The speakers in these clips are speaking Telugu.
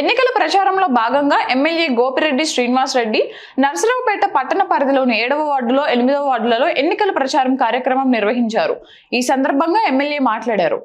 ఎన్నికల ప్రచారంలో భాగంగా ఎమ్మెల్యే గోపిరెడ్డి శ్రీనివాస్ రెడ్డి నర్సరావుపేట పట్టణ పరిధిలోని ఏడవ వార్డులో ఎనిమిదవ వార్డులలో ఎన్నికల ప్రచారం కార్యక్రమం నిర్వహించారు. ఈ సందర్భంగా ఎమ్మెల్యే మాట్లాడారు.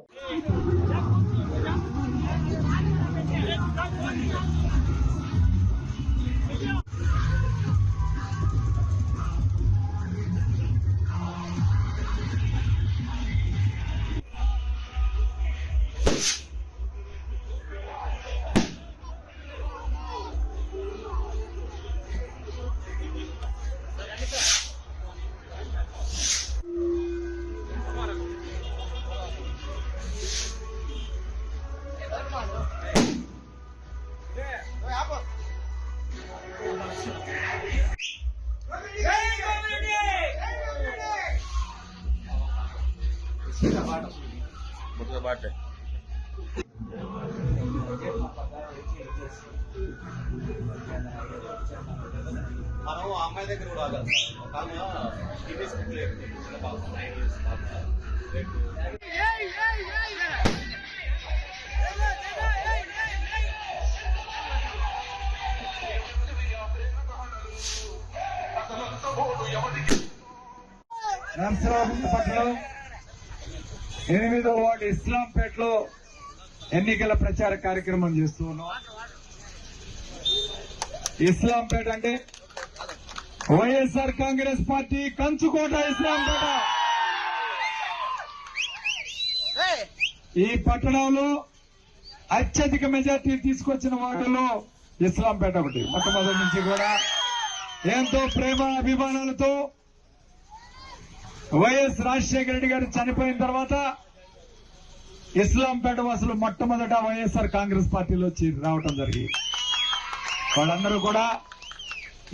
మనం ఆ అమ్మాయి దగ్గర కూడా ఆగాలి. ఒక ఆమె టీవీ స్కూల్ చిన్న పాప నైన్ ఇయర్స్ పాప. ఎనిమిదో వార్డు ఇస్లాంపేటలో ఎన్నికల ప్రచార కార్యక్రమం చేస్తూ ఉన్నాం. ఇస్లాంపేట అంటే వైఎస్ఆర్ కాంగ్రెస్ పార్టీ కంచుకోట ఇస్లాంపేట. ఈ పట్టణంలో అత్యధిక మెజార్టీ తీసుకొచ్చిన వార్డులో ఇస్లాంపేట ఒకటి. మొట్టమొదటి నుంచి కూడా ఎంతో ప్రేమ అభిమానాలతో వైఎస్ రాజశేఖర రెడ్డి గారు చనిపోయిన తర్వాత ఇస్లాంపేట వాసులు మొట్టమొదట వైఎస్ఆర్ కాంగ్రెస్ పార్టీలో రావటం జరిగింది. వాళ్ళందరూ కూడా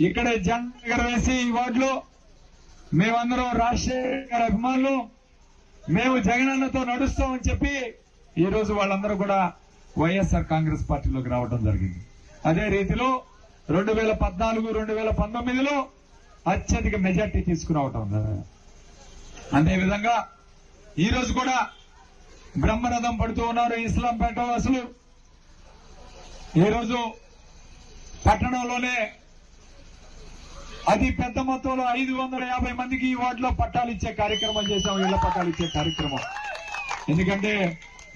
ఇక్కడే జెండా వేసి ఈ వార్డులో మేమందరం రాజశేఖర్ గారి అభిమానులు. మేము జగనన్నతో నడుస్తామని చెప్పి ఈరోజు వాళ్ళందరూ కూడా వైఎస్ఆర్ కాంగ్రెస్ పార్టీలోకి రావడం జరిగింది. అదే రీతిలో రెండు వేల పద్నాలుగు రెండు వేల పంతొమ్మిదిలో అత్యధిక మెజార్టీ తీసుకురావటం జరిగింది. అదేవిధంగా ఈరోజు కూడా బ్రహ్మరథం పడుతూ ఉన్నారు ఇస్లాంపేట వాసులు. ఈ రోజు పట్టణంలోనే అతి పెద్ద మొత్తంలో ఐదు వందల యాభై మందికి ఈ వార్డులో పట్టాలు ఇచ్చే కార్యక్రమం చేశాం ఇళ్ళ పట్టాలు ఇచ్చే కార్యక్రమం. ఎందుకంటే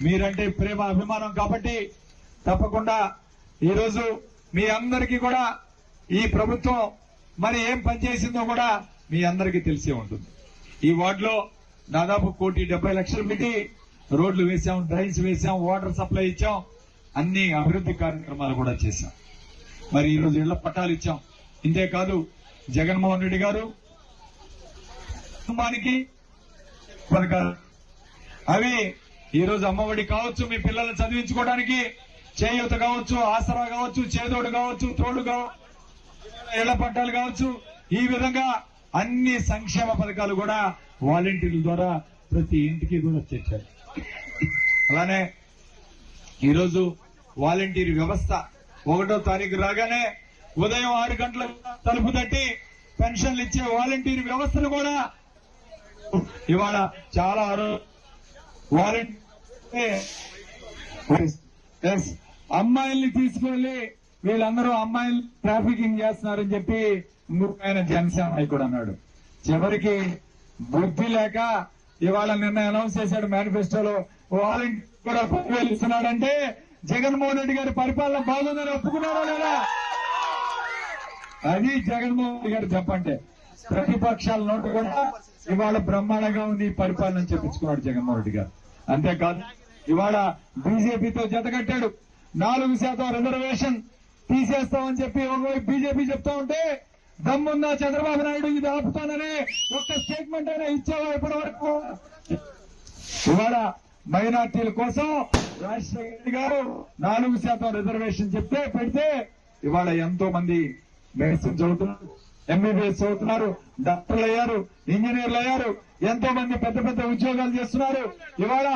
మీరంటే ప్రేమ అభిమానం కాబట్టి తప్పకుండా ఈరోజు మీ అందరికీ కూడా ఈ ప్రభుత్వం మరి ఏం పనిచేసిందో కూడా మీ అందరికీ తెలిసే ఉంటుంది. ఈ వార్డులో దాదాపు కోటి డెబ్బై లక్షలు పెట్టి రోడ్లు వేశాం డ్రైన్స్ వేశాం వాటర్ సప్లై ఇచ్చాం అన్ని అభివృద్ధి కార్యక్రమాలు కూడా చేశాం. మరి ఈ రోజు ఇళ్ళ పట్టాలు ఇచ్చాం. ఇంతే కాదు జగన్మోహన్ రెడ్డి గారు కుటుంబానికి పథకాలు. అవి ఈ రోజు అమ్మఒడి కావచ్చు మీ పిల్లల్ని చదివించుకోవడానికి చేయూత కావచ్చు ఆసరా కావచ్చు చేదోడు కావచ్చు తోడు కావచ్చు ఇళ్ళ పట్టాలు కావచ్చు. ఈ విధంగా అన్ని సంక్షేమ పథకాలు కూడా వాలంటీర్ల ద్వారా ప్రతి ఇంటికి కూడా చేర్చారు. అలానే ఈరోజు వాలంటీర్ వ్యవస్థ ఒకటో తారీఖు రాగానే ఉదయం ఆరు గంటల తలుపు తట్టి పెన్షన్లు ఇచ్చే వాలంటీర్ వ్యవస్థను కూడా ఇవాళ చాలా వాలంటీర్ ఎస్ అమ్మాయిల్ని తీసుకెళ్ళి వీళ్ళందరూ అమ్మాయిలు ట్రాఫికింగ్ చేస్తున్నారని చెప్పి ఆయన జనసేన నాయకుడు అన్నాడు. చివరికి బుద్ధి లేక ఇవాళ నిన్న అనౌన్స్ చేశాడు మేనిఫెస్టోలో వాలంటీర్ కూడా పదివేలు ఇస్తున్నాడంటే జగన్మోహన్ రెడ్డి గారి పరిపాలన బాగుందని ఒప్పుకున్నారా లేదా? అది జగన్మోహన్ రెడ్డి గారు చెప్పంటే ప్రతిపక్షాల నోటు కూడా ఇవాళ బ్రహ్మాండంగా ఉంది పరిపాలన చెప్పించుకున్నాడు జగన్మోహన్ రెడ్డి గారు. అంతేకాదు ఇవాళ బీజేపీతో జతకట్టాడు నాలుగు శాతం రిజర్వేషన్ తీసేస్తామని చెప్పి ఒకవైపు బీజేపీ చెప్తా ఉంటే దమ్ముందా చంద్రబాబు నాయుడు? ఇది ఆపుతానని ఒక్క స్టేట్మెంట్ అయినా ఇచ్చావా ఇప్పటి వరకు ఇవాళ మైనార్టీల కోసం రాజశేఖర గారు నాలుగు శాతం రిజర్వేషన్ చెప్తే పెడితే ఇవాళ ఎంతో మంది మెడిసిన్ చదువుతున్నారు ఎంబీబీఎస్ చదువుతున్నారు డాక్టర్లు అయ్యారు ఇంజనీర్లు అయ్యారు ఎంతో మంది పెద్ద పెద్ద ఉద్యోగాలు చేస్తున్నారు. ఇవాళ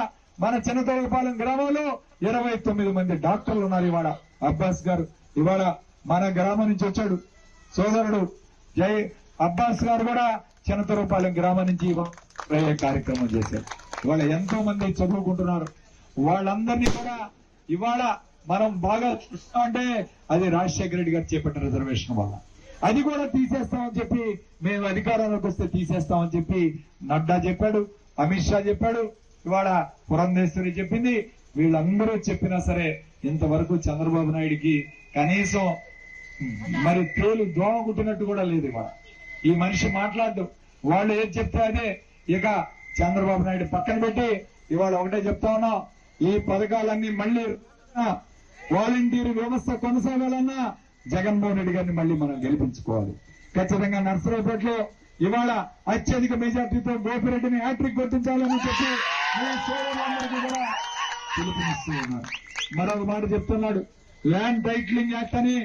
మన చిన్నతోలపాలెం గ్రామంలో ఇరవై తొమ్మిది మంది డాక్టర్లు ఉన్నారు ఇవాళ. అబ్బాస్ గారు ఇవాళ మన గ్రామం నుంచి వచ్చాడు. సోదరుడు జై అబ్బాస్ గారు కూడా చిన్నతోలపాలెం గ్రామం నుంచి కార్యక్రమం చేశారు. ఇవాళ ఎంతో మంది చదువుకుంటున్నారు. వాళ్ళందరినీ కూడా ఇవాళ మనం బాగా చూస్తా అంటే అది రాజశేఖర రెడ్డి గారు చేపట్టిన రిజర్వేషన్ వల్ల. అది కూడా తీసేస్తామని చెప్పి మేము అధికారంలోకి వస్తే తీసేస్తామని చెప్పి నడ్డా చెప్పాడు అమిత్ షా చెప్పాడు ఇవాళ పురంధేశ్వరి చెప్పింది. వీళ్ళందరూ చెప్పినా సరే ఇంతవరకు చంద్రబాబు నాయుడికి కనీసం మరి తేలు దోమ కుట్టినట్టు కూడా లేదు ఇవాళ. ఈ మనిషి మాట్లాడదు. వాళ్ళు ఏది చెప్తే అదే. ఇక చంద్రబాబు నాయుడు పక్కన పెట్టి ఇవాళ ఒకటే చెప్తా ఉన్నా ఈ పథకాలన్నీ మళ్ళీ వాలంటీర్ వ్యవస్థ కొనసాగాలన్నా జగన్మోహన్ రెడ్డి గారిని మళ్ళీ మనం గెలిపించుకోవాలి. ఖచ్చితంగా నర్సరావుపేటలో ఇవాళ అత్యధిక మెజార్టీతో గోపిరెడ్డిని హ్యాట్రిక్ గుర్తించాలని చెప్పి కూడా పిలుపునిస్తూ ఉన్నారు. మరొక మాట చెప్తున్నాడు ల్యాండ్ టైటిలింగ్ యాక్ట్ అని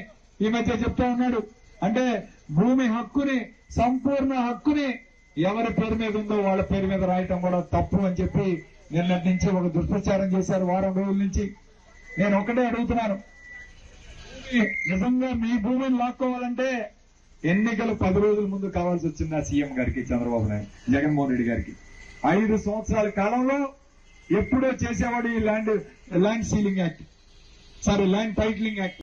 ఈ మధ్య చెప్తా ఉన్నాడు. అంటే భూమి హక్కుని సంపూర్ణ హక్కుని ఎవరి పేరు మీద ఉందో వాళ్ళ పేరు మీద రాయటం కూడా తప్పు అని చెప్పి నిన్నటి నుంచి ఒక దుష్ప్రచారం చేశారు వారం రోజుల నుంచి. నేను ఒకటే అడుగుతున్నాను. నిజంగా మీ భూమిని లాక్కోవాలంటే ఎన్నికలు పది రోజుల ముందు కావాల్సి వచ్చింది ఆ సీఎం గారికి చంద్రబాబు నాయుడు జగన్మోహన్ రెడ్డి గారికి? ఐదు సంవత్సరాల కాలంలో ఎప్పుడో చేసేవాడు ఈ land land ceiling act. Sorry land titling act.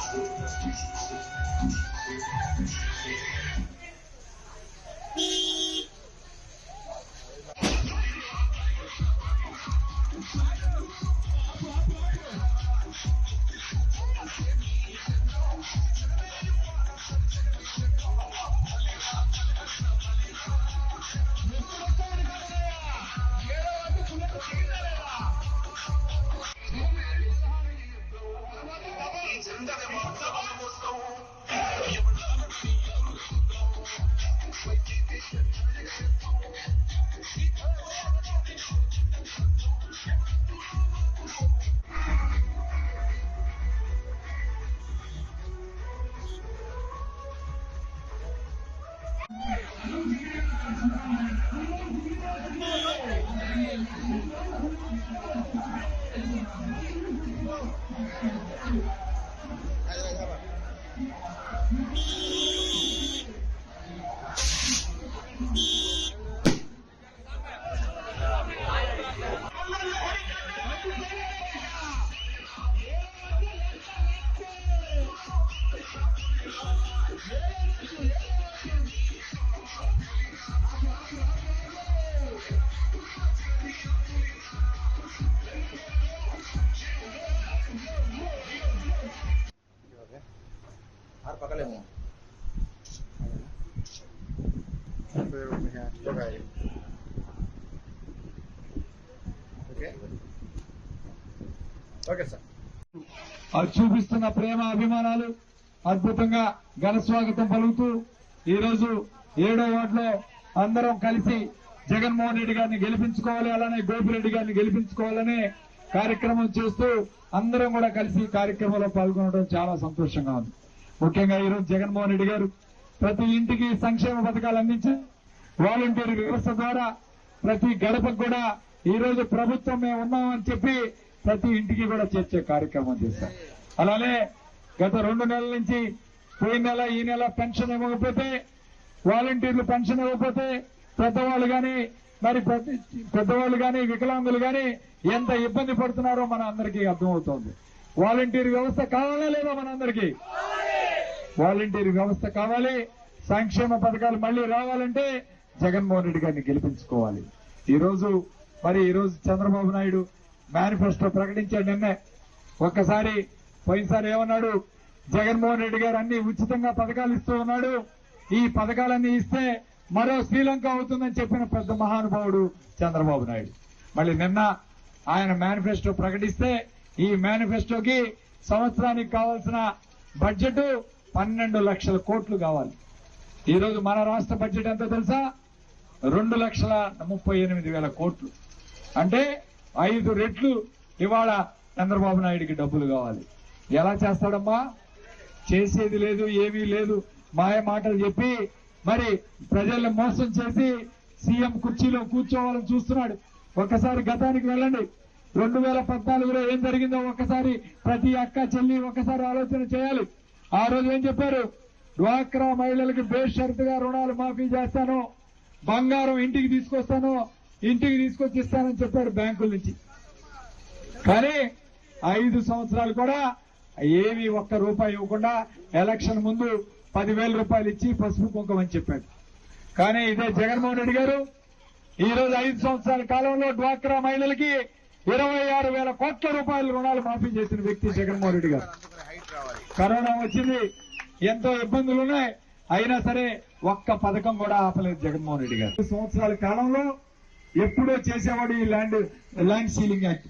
মো ఓకే సార్ అది చూపిస్తున్న ప్రేమ అభిమానాలు అద్భుతంగా ఘన స్వాగతం పలుకుతూ ఈ రోజు ఏడో వార్డులో అందరం కలిసి జగన్మోహన్ రెడ్డి గారిని గెలిపించుకోవాలి అలానే గోపిరెడ్డి గారిని గెలిపించుకోవాలనే కార్యక్రమం చేస్తూ అందరం కూడా కలిసి కార్యక్రమంలో పాల్గొనడం చాలా సంతోషంగా ఉంది. ముఖ్యంగా ఈ రోజు జగన్మోహన్ రెడ్డి గారు ప్రతి ఇంటికి సంక్షేమ పథకాలు అందించి వాలంటీర్ వ్యవస్థ ద్వారా ప్రతి గడపకు కూడా ఈ రోజు ప్రభుత్వం మేము ఉన్నామని చెప్పి ప్రతి ఇంటికి కూడా చేర్చే కార్యక్రమం చేశారు. అలానే గత రెండు నెలల నుంచి పోయిన నెల ఈ నెల పెన్షన్ ఇవ్వకపోతే వాలంటీర్లు పెన్షన్ ఇవ్వకపోతే పెద్దవాళ్ళు కానీ మరి ప్రతి పెద్దవాళ్ళు కానీ వికలాంగులు కానీ ఎంత ఇబ్బంది పడుతున్నారో మన అందరికీ అర్థమవుతోంది. వాలంటీర్ వ్యవస్థ కావాలా లేదా మనందరికీ వాలంటీర్ వ్యవస్థ కావాలి. సంక్షేమ పథకాలు మళ్ళీ రావాలంటే జగన్మోహన్ రెడ్డి గారిని గెలిపించుకోవాలి. ఈరోజు మరి ఈరోజు చంద్రబాబు నాయుడు మేనిఫెస్టో ప్రకటించాడు నిన్నే. ఒక్కసారి పోయినసారి ఏమన్నాడు? జగన్మోహన్ రెడ్డి గారు అన్ని ఉచితంగా పథకాలు ఇస్తూ ఉన్నాడు. ఈ పథకాలన్నీ ఇస్తే మరో శ్రీలంక అవుతుందని చెప్పిన పెద్ద మహానుభావుడు చంద్రబాబు నాయుడు. మళ్ళీ నిన్న ఆయన మేనిఫెస్టో ప్రకటిస్తే ఈ మేనిఫెస్టోకి సంవత్సరానికి కావాల్సిన బడ్జెట్ పన్నెండు లక్షల కోట్లు కావాలి. ఈరోజు మన రాష్ట్ర బడ్జెట్ ఎంత తెలుసా? రెండు లక్షల ముప్పై ఎనిమిది వేల కోట్లు. అంటే ఐదు రెట్లు ఇవాళ చంద్రబాబు నాయుడికి డబ్బులు కావాలి. ఎలా చేస్తాడమ్మా? చేసేది లేదు ఏమీ లేదు. మాయ మాటలు చెప్పి మరి ప్రజల్ని మోసం చేసి సీఎం కుర్చీలో కూర్చోవాలని చూస్తున్నాడు. ఒక్కసారి గతానికి వెళ్ళండి. రెండు వేల పద్నాలుగులో ఏం జరిగిందో ఒక్కసారి ప్రతి అక్క చెల్లి ఒక్కసారి ఆలోచన చేయాలి. ఆ రోజు ఏం చెప్పారు? డ్వాక్రా మహిళలకు బేషరతుగా రుణాలు మాఫీ చేస్తాను. బంగారం ఇంటికి తీసుకొస్తాను. ఇంటికి తీసుకొచ్చి ఇస్తానని చెప్పారు బ్యాంకుల నుంచి. కానీ ఐదు సంవత్సరాలు కూడా ఏమి ఒక్క రూపాయి ఇవ్వకుండా ఎలక్షన్ ముందు పదివేల రూపాయలు ఇచ్చి పసుపు కుంకుమ అని చెప్పాడు. కానీ ఇదే జగన్మోహన్ రెడ్డి గారు ఈ రోజు ఐదు సంవత్సరాల కాలంలో డ్వాక్రా మహిళలకి ఇరవై ఆరు వేల కోట్ల రూపాయల రుణాలు మాఫీ చేసిన వ్యక్తి జగన్మోహన్ రెడ్డి గారు. కరోనా వచ్చింది. ఎంతో ఇబ్బందులు ఉన్నాయి అయినా సరే ఒక్క పథకం కూడా ఆపలేదు జగన్మోహన్ రెడ్డి గారు. సంవత్సరాల కాలంలో ఎప్పుడో చేసేవాడు ఈ land land ceiling act.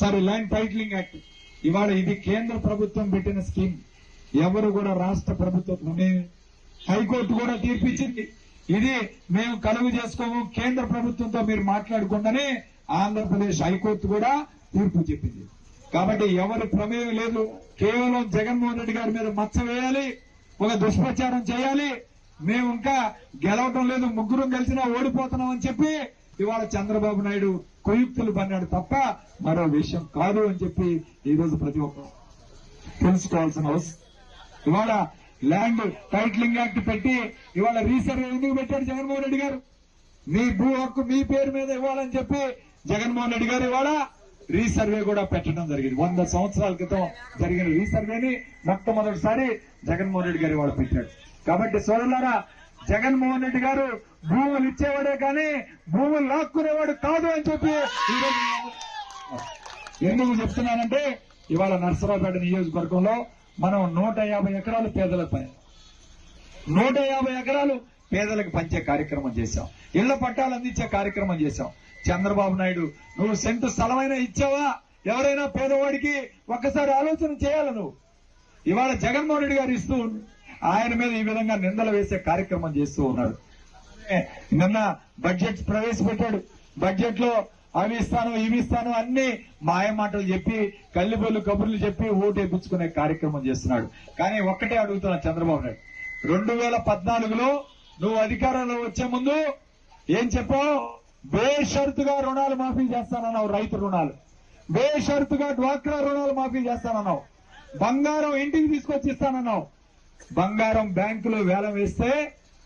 Sorry land titling act. ఇవాళ ఇది కేంద్ర ప్రభుత్వం పెట్టిన స్కీమ్. ఎవరు కూడా రాష్ట్ర ప్రభుత్వం హైకోర్టు కూడా తీర్పిచ్చింది. ఇది మేము కలుగు చేసుకోము. కేంద్ర ప్రభుత్వంతో మీరు మాట్లాడకుండానే ఆంధ్రప్రదేశ్ హైకోర్టు కూడా తీర్పు చెప్పింది. కాబట్టి ఎవరి ప్రమేయం లేదు. కేవలం జగన్మోహన్ రెడ్డి గారి మీద మచ్చ వేయాలి ఒక దుష్ప్రచారం చేయాలి. మేము ఇంకా గెలవటం లేదు ముగ్గురం కలిసినా ఓడిపోతున్నాం అని చెప్పి ఇవాళ చంద్రబాబు నాయుడు కుయుక్తులు పన్నాడు తప్ప మరో విషయం కాదు అని చెప్పి ఈ రోజు ప్రతి ఒక్కరు తెలుసుకోవాల్సిన అవసరం. ఇవాళ ల్యాండ్ టైటిలింగ్ యాక్ట్ పెట్టి ఇవాళ రీసర్వే ఎందుకు పెట్టాడు జగన్మోహన్ రెడ్డి గారు? మీ భూ హక్కు మీ పేరు మీద ఇవ్వాలని చెప్పి జగన్మోహన్ రెడ్డి గారు ఇవాళ రీసర్వే కూడా పెట్టడం జరిగింది. వంద సంవత్సరాల క్రితం జరిగిన రీసర్వేని మొట్టమొదటిసారి జగన్మోహన్ రెడ్డి గారి వాడు పెట్టాడు. కాబట్టి సోదరులారా జగన్మోహన్ రెడ్డి గారు భూములు ఇచ్చేవాడే కానీ భూములు లాక్కునేవాడు కాదు అని చెప్పి ఎందుకు చెప్తున్నానంటే ఇవాళ నర్సరావుపేట నియోజకవర్గంలో మనం నూట యాభై ఎకరాలు పేదలకు పని నూట యాభై ఎకరాలు పేదలకు పంచే కార్యక్రమం చేశాం. ఇళ్ళ పట్టాలు అందించే కార్యక్రమం చేశాం. చంద్రబాబు నాయుడు నువ్వు సెంటు స్థలమైనా ఇచ్చావా? ఎవరైనా పేదవాడికి ఒక్కసారి ఆలోచన చేయాలి నువ్వు? ఇవాళ జగన్మోహన్ రెడ్డి గారు ఇస్తూ ఆయన మీద ఈ విధంగా నిందలు వేసే కార్యక్రమం చేస్తూ ఉన్నాడు ఏ, నిన్న బడ్జెట్ ప్రవేశపెట్టాడు. బడ్జెట్లో అవి ఇస్తాను ఇవి ఇస్తాను అన్ని మాయ మాటలు చెప్పి కల్లిబొల్లు కబుర్లు చెప్పి ఓటే వేయించుకునే కార్యక్రమం చేస్తున్నాడు. కానీ ఒక్కటే అడుగుతున్నా చంద్రబాబు నాయుడు. రెండు వేల పద్నాలుగులో నువ్వు అధికారంలో వచ్చే ముందు ఏం చెప్పావు? బేషరతుగా రుణాలు మాఫీ చేస్తానన్నావు రైతు రుణాలు. బేషరతుగా డ్వాక్రా రుణాలు మాఫీ చేస్తానన్నావు. బంగారం ఇంటికి తీసుకొచ్చి ఇస్తానన్నావు బంగారం బ్యాంకులో వేలం వేస్తే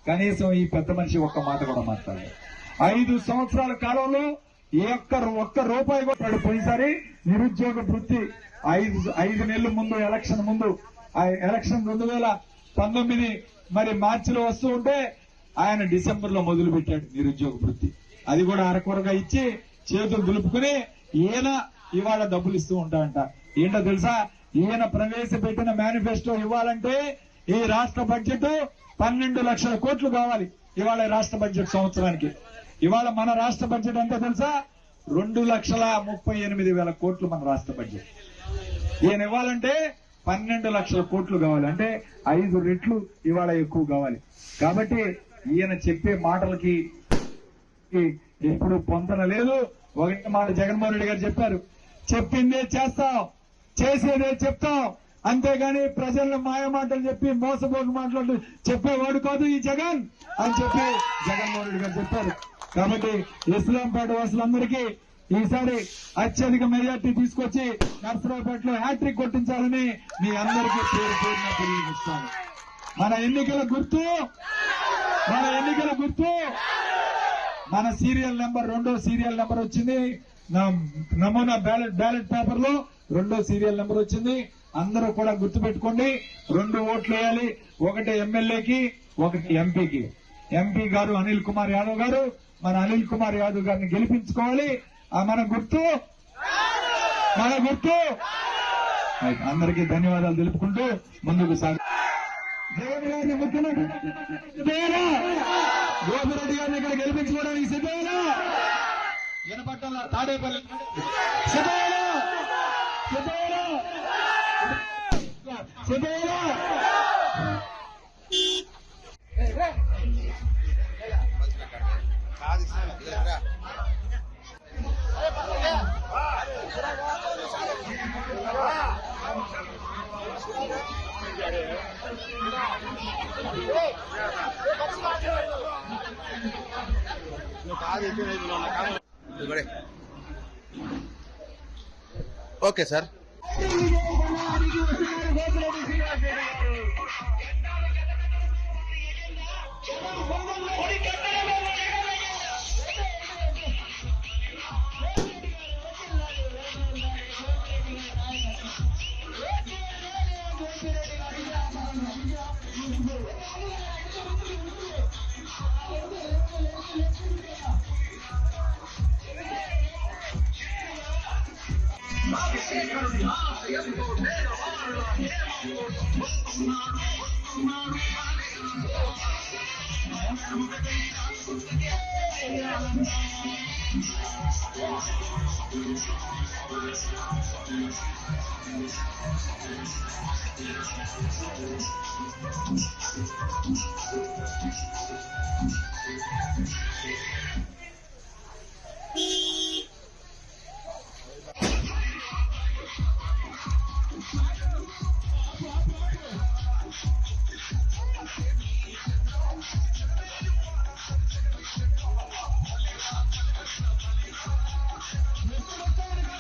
కనీసం ఈ పెద్ద మనిషి ఒక్క మాట కూడా మాట్లాడలేదు. ఐదు సంవత్సరాల కాలంలో ఏ ఒక్క ఒక్క రూపాయి కూడా పోయినసారి నిరుద్యోగ వృత్తి ఐదు ఐదు నెలల ముందు ఎలక్షన్ ముందు ఆ ఎలక్షన్ రెండు వేల పంతొమ్మిది మరి మార్చిలో వస్తూ ఉంటే ఆయన డిసెంబర్లో మొదలు పెట్టాడు నిరుద్యోగ వృత్తి. అది కూడా అరకొరగా ఇచ్చి చేతులు దులుపుకుని ఈయన ఇవాళ డబ్బులు ఇస్తూ ఉంటాడంట. ఏంటో తెలుసా? ఈయన ప్రవేశపెట్టిన మేనిఫెస్టో ఇవ్వాలంటే ఈ రాష్ట్ర బడ్జెట్ పన్నెండు లక్షల కోట్లు కావాలి ఇవాళ రాష్ట్ర బడ్జెట్ సంవత్సరానికి. ఇవాళ మన రాష్ట్ర బడ్జెట్ ఎంత తెలుసా? రెండు లక్షల ముప్పై ఎనిమిది వేల కోట్లు మన రాష్ట్ర బడ్జెట్. ఈయన ఇవ్వాలంటే పన్నెండు లక్షల కోట్లు కావాలి. అంటే ఐదు రెట్లు ఇవాళ ఎక్కువ కావాలి. కాబట్టి ఈయన చెప్పే మాటలకి ఎప్పుడు పొందనలేదు. ఒకటి మాట జగన్మోహన్ రెడ్డి గారు చెప్పారు. చెప్పిందే చేస్తాం. చేసేదే చెప్తాం. అంతేగాని ప్రజలను మాయ మాటలు చెప్పి మోసపోక మాటలు చెప్పేవాడు కాదు ఈ జగన్ అని చెప్పి జగన్మోహన్ రెడ్డి గారు చెప్పారు. కాబట్టి ఇస్లాంపేట వాసులందరికీ ఈసారి అత్యధిక మెజార్టీ తీసుకొచ్చి నర్సరావుపేటలో హ్యాట్రిక్ కొట్టించాలని మీ అందరికీ పేరు పేరున తెలియజేస్తాను. మన ఎన్నికల గుర్తు మన ఎన్నికల గుర్తు మన సీరియల్ నెంబర్ రెండో సీరియల్ నెంబర్ వచ్చింది. నా- నమూనా బ్యాలెట్ బ్యాలెట్ పేపర్లో రెండో సీరియల్ నెంబర్ వచ్చింది. అందరూ కూడా గుర్తుపెట్టుకోండి. రెండు ఓట్లు వేయాలి. ఒకటి ఎమ్మెల్యేకి ఒకటి ఎంపీకి. ఎంపీ గారు అనిల్ కుమార్ యాదవ్ గారు మన అనిల్ కుమార్ యాదవ్ గారిని గెలిపించుకోవాలి. ఆ మన గుర్తు? మన గుర్తు? అందరికీ ధన్యవాదాలు తెలుపుకుంటూ ముందుకు సాగు. దేవుడి గారిని ముఖ్యమంత్రి గోపిరెడ్డి గారిని ఇక్కడ గెలిపించుకోవడానికి సిద్ధమేనా వినపట్టంలో తాడేపల్లి సిద్ధమేనా సిద్ధమేనా సిద్ధమేనా ఓకే సార్ Beep.